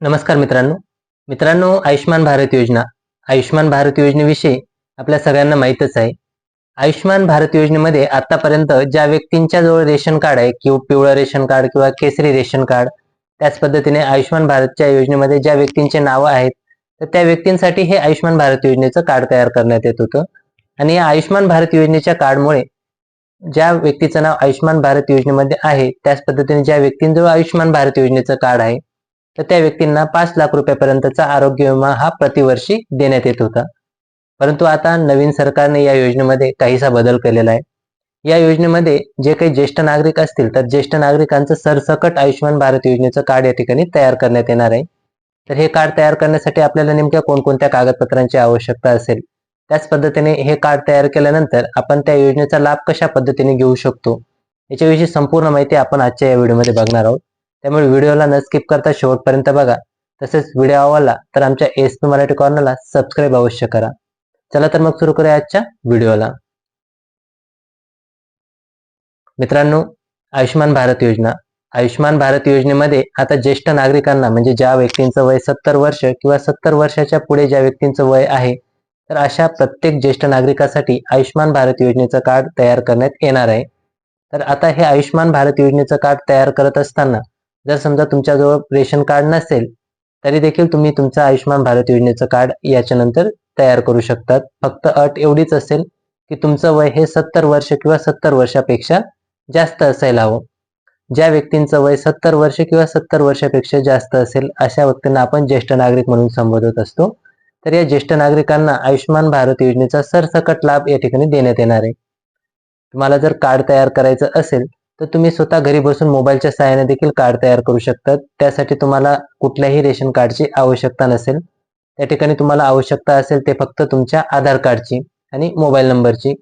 नमस्कार मित्रांनो. मित्रांनो आयुष्यमान भारत योजना. आयुष्यमान भारत योजनेविषयी आपल्या सगळ्यांना माहीतच आहे. आयुष्यमान भारत योजनेमध्ये आतापर्यंत ज्या व्यक्तींच्या जवळ रेशन कार्ड आहे किंवा पिवळं रेशन कार्ड किंवा केसरी रेशन कार्ड त्याच पद्धतीने आयुष्यमान भारतच्या योजनेमध्ये ज्या व्यक्तींचे नावं आहेत तर त्या व्यक्तींसाठी हे आयुष्यमान भारत योजनेचं कार्ड तयार करण्यात येत होतं. आणि या आयुष्यमान भारत योजनेच्या कार्डमुळे ज्या व्यक्तीचं नाव आयुष्यमान भारत योजनेमध्ये आहे त्याच पद्धतीने ज्या व्यक्तींजवळ आयुष्यमान भारत योजनेचं कार्ड आहे तर त्या व्यक्तींना पाच लाख रुपयापर्यंतचा आरोग्य विमा हा प्रतिवर्षी देण्यात येत होता. परंतु आता नवीन सरकारने या योजनेमध्ये काहीसा बदल केलेला आहे. या योजनेमध्ये जे काही ज्येष्ठ नागरिक असतील तर ज्येष्ठ नागरिकांचं सरसकट आयुष्यमान भारत योजनेचं कार्ड या ठिकाणी तयार करण्यात येणार आहे. तर हे कार्ड तयार करण्यासाठी आपल्याला नेमक्या कोणकोणत्या कागदपत्रांची आवश्यकता असेल? त्याच पद्धतीने हे कार्ड तयार केल्यानंतर आपण त्या योजनेचा लाभ कशा पद्धतीने घेऊ शकतो? याच्याविषयी संपूर्ण माहिती आपण आजच्या या व्हिडिओमध्ये बघणार आहोत. त्यामुळे व्हिडिओला न स्किप करता शेवटपर्यंत बघा. तसेच व्हिडिओ आवडला तर आमच्या एस पी मराठी कॉर्नरला सबस्क्राईब अवश्य करा. चला तर मग सुरू करूया आजच्या व्हिडिओला मित्रांनो आयुष्यमान भारत योजना. आयुष्यमान भारत योजनेमध्ये आता ज्येष्ठ नागरिकांना म्हणजे ज्या व्यक्तींचं वय सत्तर वर्ष किंवा सत्तर वर्षाच्या पुढे ज्या व्यक्तींचं वय आहे तर अशा प्रत्येक ज्येष्ठ नागरिकासाठी आयुष्यमान भारत योजनेचं कार्ड तयार करण्यात येणार आहे. तर आता हे आयुष्यमान भारत योजनेचं कार्ड तयार करत असताना जर समजा तुमच्याजवळ रेशन कार्ड नसेल तरी देखील तुम्ही तुमचं आयुष्यमान भारत योजनेचं कार्ड याच्यानंतर तयार करू शकतात. फक्त अट एवढीच असेल की तुमचं वय हे सत्तर वर्ष किंवा सत्तर वर्षापेक्षा जास्त असायला हवं. ज्या व्यक्तींचं वय सत्तर वर्ष किंवा सत्तर वर्षापेक्षा जास्त असेल अशा व्यक्तींना आपण ज्येष्ठ नागरिक म्हणून संबोधत असतो. तर या ज्येष्ठ नागरिकांना आयुष्यमान भारत योजनेचा सरसकट लाभ या ठिकाणी देण्यात येणार आहे. तुम्हाला जर कार्ड तयार करायचं असेल तर तुम्ही स्वतः घरी बसून मोबाईलच्या सहाय्याने देखील कार्ड तयार करू शकतात. त्यासाठी तुम्हाला कुठल्याही रेशन कार्डची आवश्यकता नसेल. त्या ठिकाणी तुम्हाला आवश्यकता असेल ते फक्त तुमच्या आधार कार्डची आणि मोबाईल नंबरची.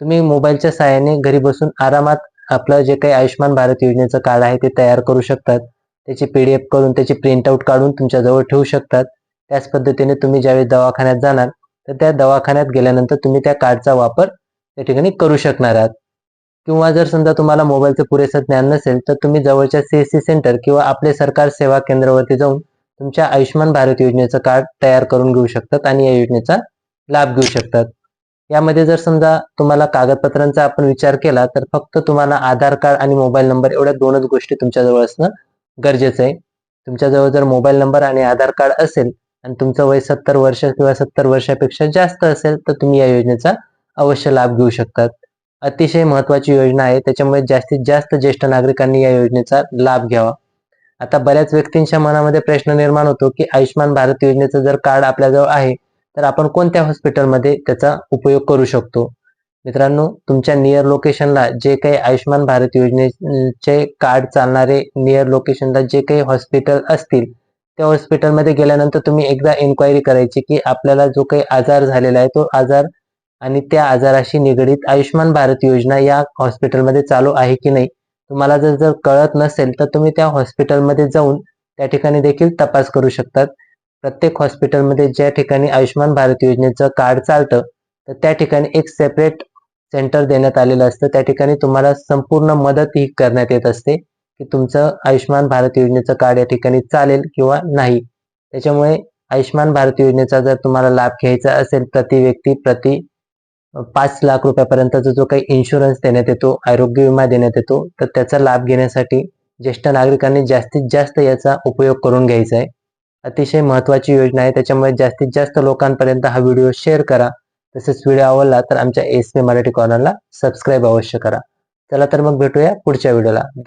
तुम्ही मोबाईलच्या सहाय्याने घरी बसून आरामात आपलं जे काही आयुष्यमान भारत योजनेचं कार्ड आहे ते तयार करू शकतात. त्याची पीडीएफ करून त्याची प्रिंटआउट काढून तुमच्याजवळ ठेवू शकतात. त्याच पद्धतीने तुम्ही ज्यावेळी दवाखान्यात जाणार तर त्या दवाखान्यात गेल्यानंतर तुम्ही त्या कार्डचा वापर त्या ठिकाणी करू शकणार आहात. किंवा जर समजा तुम्हाला मोबाईलचं पुरेसं ज्ञान नसेल तर तुम्ही जवळच्या सीएससी सेंटर किंवा आपले सरकार सेवा केंद्रावरती जाऊन तुमच्या आयुष्यमान भारत योजनेचं कार्ड तयार करून घेऊ शकतात आणि या योजनेचा लाभ घेऊ शकतात. यामध्ये जर समजा तुम्हाला कागदपत्रांचा आपण विचार केला तर फक्त तुम्हाला आधार कार्ड आणि मोबाईल नंबर एवढ्या दोनच गोष्टी तुमच्याजवळ असणं गरजेचं आहे. तुमच्याजवळ जर मोबाईल नंबर आणि आधार कार्ड असेल आणि तुमचं वय सत्तर वर्ष किंवा सत्तर वर्षापेक्षा जास्त असेल तर तुम्ही या योजनेचा अवश्य लाभ घेऊ शकतात. अतिशय महत्वाची योजना आहे. त्याच्यामुळे जास्तीत जास्त ज्येष्ठ नागरिकांनी या योजनेचा लाभ घ्यावा. आता बऱ्याच व्यक्तींच्या मनामध्ये प्रश्न निर्माण होतो की आयुष्यमान भारत योजनेचं जर कार्ड आपल्याजवळ आहे तर आपण कोणत्या हॉस्पिटलमध्ये त्याचा उपयोग करू शकतो? मित्रांनो तुमच्या नियर लोकेशनला जे काही आयुष्यमान भारत योजनेचे कार्ड चालणारे नियर लोकेशनला जे काही हॉस्पिटल असतील त्या हॉस्पिटलमध्ये गेल्यानंतर तुम्ही एकदा इन्क्वायरी करायची की आपल्याला जो काही आजार झालेला आहे तो आजार आणि त्या आजाराशी निगडीत आयुष्यमान भारत योजना या हॉस्पिटलमध्ये चालू आहे की नाही तुम्हाला जर जर कळत नसेल तर तुम्ही त्या हॉस्पिटलमध्ये जाऊन त्या ठिकाणी देखील तपास करू शकतात. प्रत्येक हॉस्पिटलमध्ये ज्या ठिकाणी आयुष्यमान भारत योजनेचं कार्ड चालतं तर त्या ठिकाणी एक सेपरेट सेंटर देण्यात आलेलं असतं. त्या ठिकाणी तुम्हाला संपूर्ण मदत ही करण्यात येत असते की तुमचं आयुष्यमान भारत योजनेचं कार्ड या ठिकाणी चालेल किंवा नाही. त्याच्यामुळे आयुष्यमान भारत योजनेचा जर तुम्हाला लाभ घ्यायचा असेल प्रति व्यक्ती प्रति पाच लाख रुपयापर्यंतचा जो काही इन्शुरन्स देण्यात येतो आरोग्य विमा देण्यात येतो तर त्याचा लाभ घेण्यासाठी ज्येष्ठ नागरिकांनी जास्तीत जास्त याचा उपयोग करून घ्यायचा आहे. अतिशय महत्वाची योजना आहे. त्याच्यामुळे जास्तीत जास्त लोकांपर्यंत हा व्हिडिओ शेअर करा. तसेच व्हिडिओ आवडला तर आमच्या एस पी मराठी कॉर्नरला सबस्क्राईब अवश्य करा. चला तर मग भेटूया पुढच्या व्हिडिओला.